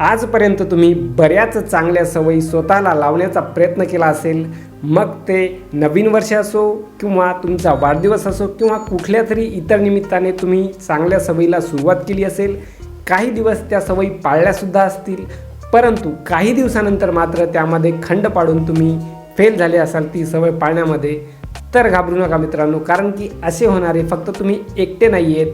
आजपर्यंत तुम्ही बऱ्याच चांगल्या सवयी स्वतःला लावण्याचा प्रयत्न केला असेल. मग ते नवीन वर्ष असो किंवा तुमचा वाढदिवस असो किंवा कुठल्या तरी इतर निमित्ताने तुम्ही चांगल्या सवयीला सुरुवात केली असेल. काही दिवस त्या सवयी पाळल्यासुद्धा असतील. परंतु काही दिवसानंतर मात्र त्यामध्ये खंड पाडून तुम्ही फेल झाले असाल ती सवय पाळण्यामध्ये. तर घाबरू नका मित्रांनो कारण की असे होणारे फक्त तुम्ही एकटे नाही आहेत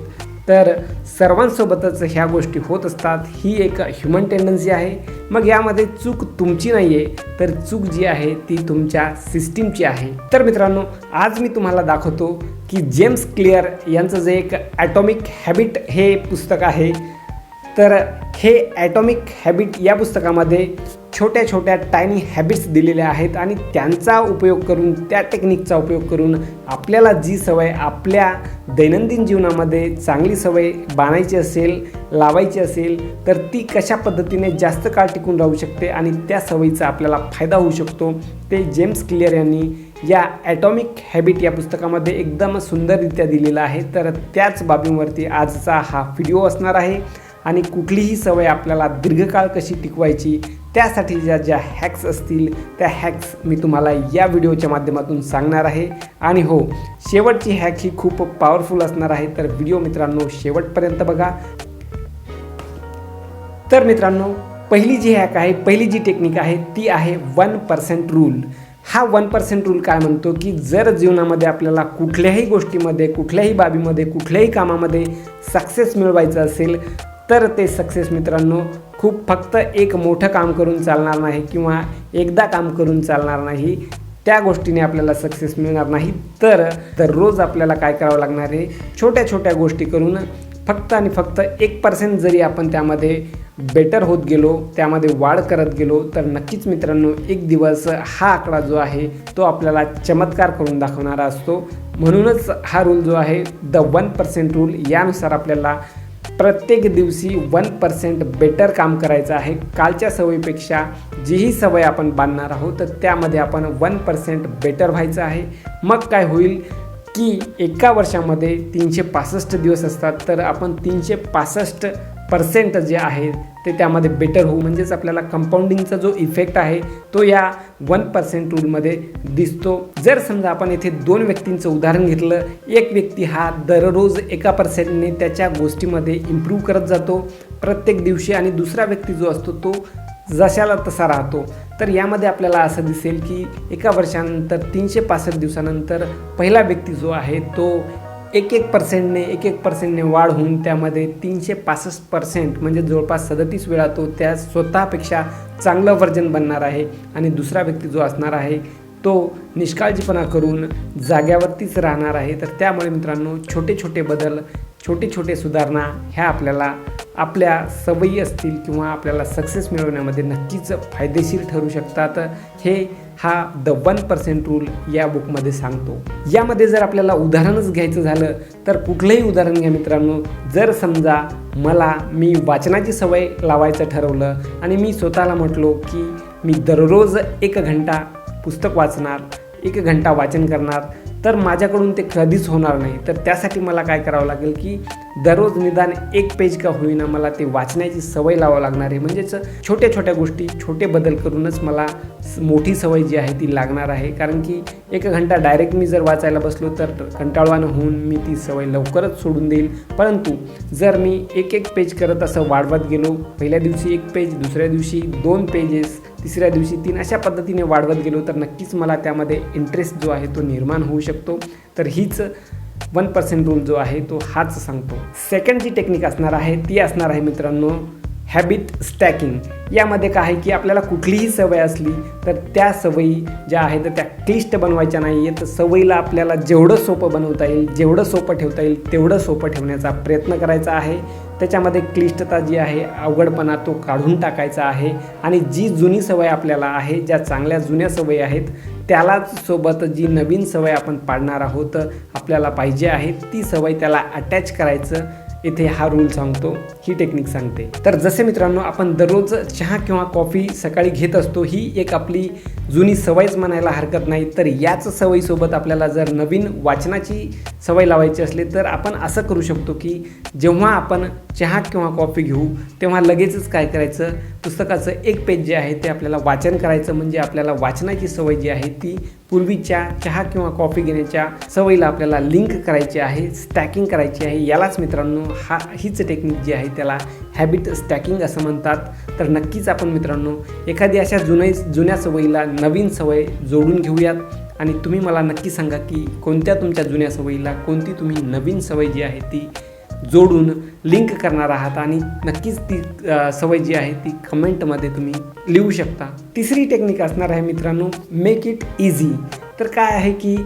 तर सर्वांसोबतच ह्या गोष्टी होत असतात. ही एक ह्युमन टेंडन्सी आहे. मग यामध्ये चूक तुमची नाही आहे तर चूक जी आहे ती तुमच्या सिस्टीमची आहे. तर मित्रांनो आज मी तुम्हाला दाखवतो की जेम्स क्लिअर यांचं जे एक ॲटॉमिक हॅबिट हे पुस्तक आहे तर हे ॲटॉमिक हॅबिट या पुस्तकामध्ये छोट्या छोट्या टायनी हॅबिट्स दिलेल्या आहेत आणि त्यांचा उपयोग करून त्या टेक्निकचा उपयोग करून आपल्याला जी सवय आपल्या दैनंदिन जीवनामध्ये चांगली सवय बांधायची असेल लावायची असेल तर ती कशा पद्धतीने जास्त काळ टिकून राहू शकते आणि त्या सवयीचा आपल्याला फायदा होऊ शकतो ते जेम्स क्लिअर यांनी या ॲटॉमिक हॅबिट या पुस्तकामध्ये एकदम सुंदररित्या दिलेलं आहे. तर त्याच बाबींवरती आजचा हा व्हिडिओ असणार आहे. आणि कुठलीही सवय आपल्याला दीर्घकाळ कशी टिकवायची त्यासाठी ज्या ज्या हॅक्स असतील त्या हॅक्स मी तुम्हाला या व्हिडिओच्या माध्यमातून सांगणार आहे. आणि हो शेवटची हॅक ही खूप पॉवरफुल असणार आहे तर व्हिडिओ मित्रांनो शेवटपर्यंत बघा. तर मित्रांनो पहिली जी हॅक आहे पहिली जी टेक्निक आहे ती आहे वन पर्सेंट रूल हा वन पर्सेंट रूल काय म्हणतो की जर जीवनामध्ये आपल्याला कुठल्याही गोष्टीमध्ये कुठल्याही बाबीमध्ये कुठल्याही कामामध्ये सक्सेस मिळवायचं असेल तर ते सक्सेस मित्रांनो खूप फक्त एक मोठं काम करून चालणार नाही किंवा एकदा काम करून चालणार नाही त्या गोष्टीने आपल्याला सक्सेस मिळणार नाही. तर दररोज आपल्याला काय करावं लागणार आहे? छोट्या छोट्या गोष्टी करून फक्त आणि फक्त एक पर्सेंट जरी आपण त्यामध्ये बेटर होत गेलो त्यामध्ये वाढ करत गेलो तर नक्कीच मित्रांनो एक दिवस हा आकडा जो आहे तो आपल्याला चमत्कार करून दाखवणारा असतो. म्हणूनच हा रूल जो आहे द वन पर्सेंट रूल यानुसार आपल्याला प्रत्येक दिवशी वन पर्सेंट बेटर काम करायचं आहे. कालच्या सवयीपेक्षा जीही सवय आपण बांधणार आहोत तर त्यामध्ये आपण वन पर्सेंट बेटर व्हायचं आहे. मग काय होईल की एका वर्षामध्ये तीनशे पासष्ट दिवस असतात तर आपण तीनशे पासष्ट पर्सेंट जे आहे ते त्यामध्ये बेटर होऊ. म्हणजेच आपल्याला कंपाऊंडिंगचा जो इफेक्ट आहे तो या वन पर्सेंट रूलमध्ये दिसतो. जर समजा आपण येथे दोन व्यक्तींचं उदाहरण घेतलं एक व्यक्ती हा दररोज एका पर्सेंटने त्याच्या गोष्टीमध्ये इम्प्रूव्ह करत जातो प्रत्येक दिवशी आणि दुसरा व्यक्ती जो असतो तो जशाला तसा राहतो. तर यामध्ये आपल्याला असं दिसेल की एका वर्षानंतर तीनशे पासष्ट दिवसानंतर पहिला व्यक्ती जो आहे तो एक एक पर्सेंटने एक एक पर्सेंटने वाढ होऊन त्यामध्ये तीनशे पासष्ट पर्सेंट म्हणजे जवळपास सदतीस वेळा तो त्या स्वतःपेक्षा चांगलं वर्जन बनणार आहे आणि दुसरा व्यक्ती जो असणार आहे तो निष्काळजीपणा करून जाग्यावरतीच राहणार आहे. तर त्यामुळे मित्रांनो छोटे छोटे बदल छोटे छोटे सुधारणा ह्या आपल्याला आपल्या सवयी असतील किंवा आपल्याला सक्सेस मिळवण्यामध्ये नक्कीच फायदेशीर ठरू शकतात. हे हा द वन पर्सेंट रूल या बुकमध्ये सांगतो. यामध्ये जर आपल्याला उदाहरणच घ्यायचं झालं तर कुठलंही उदाहरण घ्या मित्रांनो. जर समजा मला मी वाचनाची सवय लावायचं ठरवलं आणि मी स्वतःला म्हटलो की मी दररोज एक घंटा पुस्तक वाचणार एक घंटा वाचन करणार तर माझ्याकडून ते कधीच होणार नाही. तर त्यासाठी मला काय करावं लागेल की दररोज निदान एक पेज का होईना मला ते वाचण्याची सवय लावावं लागणार आहे. म्हणजेच छोट्या छोट्या गोष्टी छोटे बदल करूनच मला मोठी सवय जी आहे ती लागणार आहे. कारण की एक घंटा डायरेक्ट मी जर वाचायला बसलो तर कंटाळवानं होऊन मी ती सवय लवकरच सोडून देईल. परंतु जर मी एक एक पेज करत असं वाढवत गेलो पहिल्या दिवशी एक पेज दुसऱ्या दिवशी दोन पेजेस तिसऱ्या दिवशी तीन अशा पद्धतीने वाढवत गेलो तर नक्कीच मला त्यामध्ये इंटरेस्ट जो आहे तो निर्माण होऊ शकतो. तर हीच वन पर्सेंट रूल जो आहे तो हाच सांगतो. सेकंड जी टेक्निक असणार आहे ती असणार आहे मित्रांनो हॅबिट स्टॅकिंग यामध्ये काय आहे की आपल्याला कुठलीही सवय असली तर त्या सवयी ज्या आहेत त्या क्लिष्ट बनवायच्या नाही आहेत सवयीला आपल्याला जेवढं सोपं बनवता येईल जेवढं सोपं ठेवता येईल तेवढं सोपं ठेवण्याचा प्रयत्न करायचा आहे. त्याच्यामध्ये क्लिष्टता जी आहे अवघडपणा तो काढून टाकायचा आहे. आणि जी जुनी सवय आपल्याला आहे ज्या चांगल्या जुन्या सवयी आहेत त्यालाच सोबत जी नवीन सवय आपण पाडणार आहोत आपल्याला पाहिजे आहे ती सवय त्याला अटॅच करायचं. इथे हा रूल सांगतो ही टेक्निक सांगते. तर जसे मित्रांनो आपण दररोज चहा किंवा कॉफी सकाळी घेत असतो ही एक आपली जुनी सवयच म्हणायला हरकत नाही. तर याच सवयीसोबत आपल्याला जर नवीन वाचनाची सवय लावायची असली तर आपण असं करू शकतो की जेव्हा आपण चहा किंवा कॉफी घेऊ तेव्हा लगेचच काय करायचं? पुस्तकाचं एक पेज जे आहे ते आपल्याला वाचन करायचं. म्हणजे आपल्याला वाचनाची सवय जी आहे ती पूर्वीच्या चहा किंवा कॉफी घेण्याच्या सवयीला आपल्याला लिंक करायची आहे स्टॅकिंग करायची आहे. यालाच मित्रांनो हा हीच टेक्निक जी आहे त्याला हॅबिट स्टॅकिंग असं म्हणतात. तर नक्कीच आपण मित्रांनो एखादी अशा जुने जुन्या सवयीला नवीन सवय जोडून घेऊयात. आणि तुम्ही मला नक्की सांगा की कोणत्या तुमच्या जुन्या सवयीला कोणती तुम्ही नवीन सवय जी आहे ती जोडून लिंक करणार आहात. आणि नक्कीच ती सवय जी आहे ती कमेंटमध्ये तुम्ही लिहू शकता. तिसरी टेक्निक असणार आहे मित्रांनो मेक इट इझी तर काय आहे की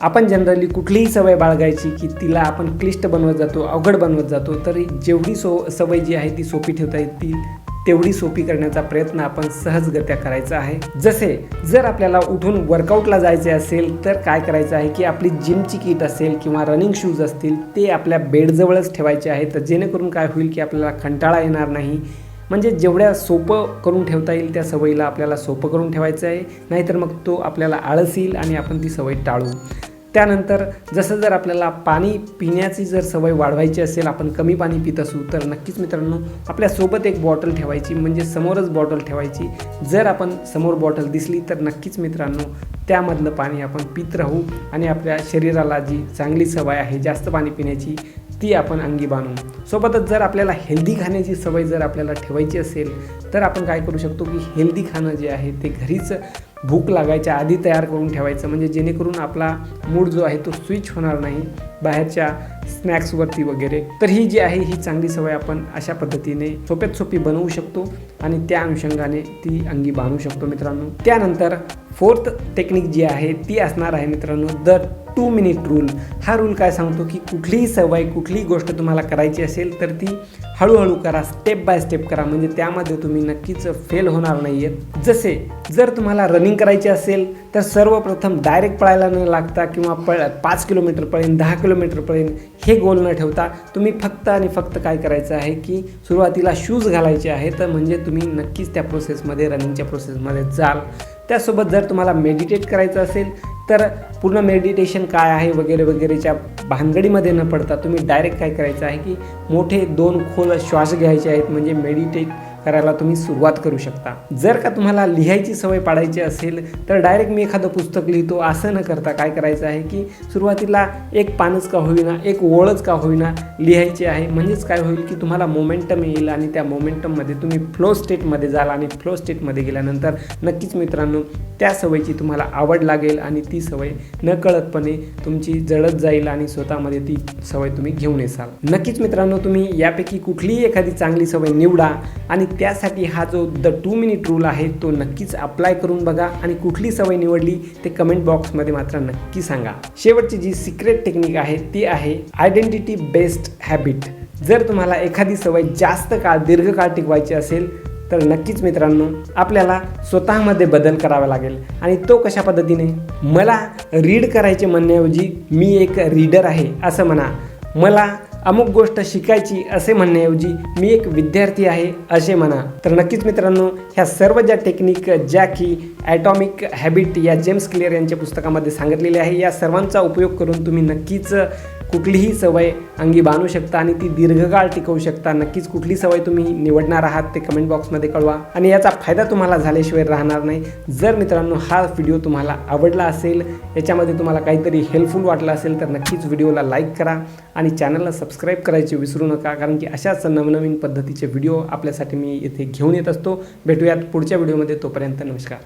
आपण जनरली कुठलीही सवय बाळगायची की तिला आपण क्लिष्ट बनवत जातो अवघड बनवत जातो तरी जेवढी सो सवय जी आहे ती सोपी ठेवता येतील तेवढी सोपी करण्याचा प्रयत्न आपण सहजगत्या करायचा आहे. जसे जर आपल्याला उठून वर्कआउटला जायचे असेल तर काय करायचं आहे की आपली जिमची किट असेल किंवा रनिंग शूज असतील ते आपल्या बेडजवळच ठेवायचे आहे तर जेणेकरून काय होईल की आपल्याला कंटाळा येणार नाही. म्हणजे जेवढ्या सोपं करून ठेवता येईल त्या सवयीला आपल्याला सोपं करून ठेवायचं आहे. नाहीतर मग तो आपल्याला आळस येईल आणि आपण ती सवय टाळू. त्यानंतर जसं जर आपल्याला पाणी पिण्याची जर सवय वाढवायची असेल आपण कमी पाणी पित असू तर नक्कीच मित्रांनो आपल्यासोबत एक बॉटल ठेवायची म्हणजे समोरच बॉटल ठेवायची. जर आपण समोर बॉटल दिसली तर नक्कीच मित्रांनो त्यामधलं पाणी आपण पित राहू आणि आपल्या शरीराला जी चांगली सवय आहे जास्त पाणी पिण्याची ती आपण अंगी बांधू. सोबतच जर आपल्याला हेल्दी खाण्याची सवय जर आपल्याला ठेवायची असेल तर आपण काय करू शकतो की हेल्दी खाणं जे आहे ते घरीच भूक लागायच्या आधी तयार करून ठेवायचं. म्हणजे जेणेकरून आपला मूड जो आहे तो स्विच होणार नाही बाहेरच्या स्नॅक्सवरती वगैरे. तर ही जी आहे ही चांगली सवय आपण अशा पद्धतीने सोप्यात सोपी बनवू शकतो आणि त्या अनुषंगाने ती अंगी बांधू शकतो मित्रांनो. त्यानंतर फोर्थ टेक्निक जी आहे ती असणार आहे मित्रांनो द टू मिनिट रूल हा रूल काय सांगतो की कुठलीही सवय कुठलीही गोष्ट तुम्हाला करायची असेल तर ती हळूहळू करा स्टेप बाय स्टेप करा. म्हणजे त्यामध्ये तुम्ही नक्कीच फेल होणार नाही आहेत जसे जर तुम्हाला रनिंग करायची असेल तर सर्वप्रथम डायरेक्ट पळायला न लागता किंवा पळ पाच किलोमीटर पळेन दहा किलोमीटर पळेन हे गोल न ठेवता तुम्ही फक्त आणि फक्त काय करायचं आहे की सुरुवातीला शूज घालायचे आहेत. म्हणजे तुम्ही नक्कीच त्या प्रोसेसमध्ये रनिंगच्या प्रोसेसमध्ये जाल. त्यासोबत जर तुम्हाला मेडिटेट करायचं असेल तर पूर्ण मेडिटेशन काय आहे वगैरे वगैरेच्या भानगडीमध्ये न पडता तुम्ही डायरेक्ट काय करायचं आहे की मोठे दोन खोल श्वास घ्यायचे आहेत म्हणजे मेडिटेट करायला तुम्ही सुरुवात करू शकता. जर का तुम्हाला लिहायची सवय पाडायची असेल तर डायरेक्ट मी एखादं पुस्तक लिहितो. असं न करता काय करायचं आहे की सुरुवातीला एक पानच का होईना एक ओळच का होईना लिहायची आहे. म्हणजेच काय होईल की तुम्हाला मोमेंटम येईल आणि त्या मोमेंटममध्ये तुम्ही फ्लो स्टेटमध्ये जाल आणि फ्लो स्टेटमध्ये गेल्यानंतर नक्कीच मित्रांनो त्या सवयीची तुम्हाला आवड लागेल आणि ती सवय नकळतपणे तुमची जळत जाईल आणि स्वतःमध्ये ती सवय तुम्ही घेऊन येसाल. नक्कीच मित्रांनो तुम्ही यापैकी कुठलीही एखादी चांगली सवय निवडा आणि त्यासाठी हा जो द टू मिनिट रूल आहे तो नक्कीच अप्लाय करून बघा आणि कुठली सवय निवडली ते कमेंट बॉक्समध्ये मात्र नक्की सांगा. शेवटची जी सिक्रेट टेक्निक आहे ती आहे आयडेंटिटी बेस्ड हॅबिट जर तुम्हाला एखादी सवय जास्त काळ दीर्घकाळ टिकवायची असेल तर नक्कीच मित्रांनो आपल्याला स्वतःमध्ये बदल करावा लागेल. आणि तो कशा पद्धतीने? मला रीड करायचे म्हणण्याऐवजी मी एक रीडर आहे असं म्हणा. मला अमुक गोष्ट शिकायची असे म्हणण्याऐवजी मी एक विद्यार्थी आहे असे म्हणा. तर नक्कीच मित्रांनो ह्या सर्व ज्या टेक्निक ज्या की ॲटॉमिक हॅबिट या जेम्स क्लिअर यांच्या पुस्तकामध्ये सांगितलेल्या आहे या सर्वांचा उपयोग करून तुम्ही नक्कीच कुठलीही सवय अंगी बांधू शकता आणि ती दीर्घकाळ टिकवू शकता. नक्कीच कुठली सवय तुम्ही निवडणार आहात ते कमेंट बॉक्समध्ये कळवा. आणि याचा फायदा तुम्हाला झाल्याशिवाय राहणार नाही. जर मित्रांनो हा व्हिडिओ तुम्हाला आवडला असेल याच्यामध्ये तुम्हाला काहीतरी हेल्पफुल वाटलं असेल तर नक्कीच व्हिडिओला लाईक करा आणि चॅनलला सबस्क्राईब करायचे विसरू नका. कारण की अशाच नवनवीन पद्धतीचे व्हिडिओ आपल्यासाठी मी इथे घेऊन येत असतो. भेटूयात पुढच्या व्हिडिओमध्ये तोपर्यंत नमस्कार.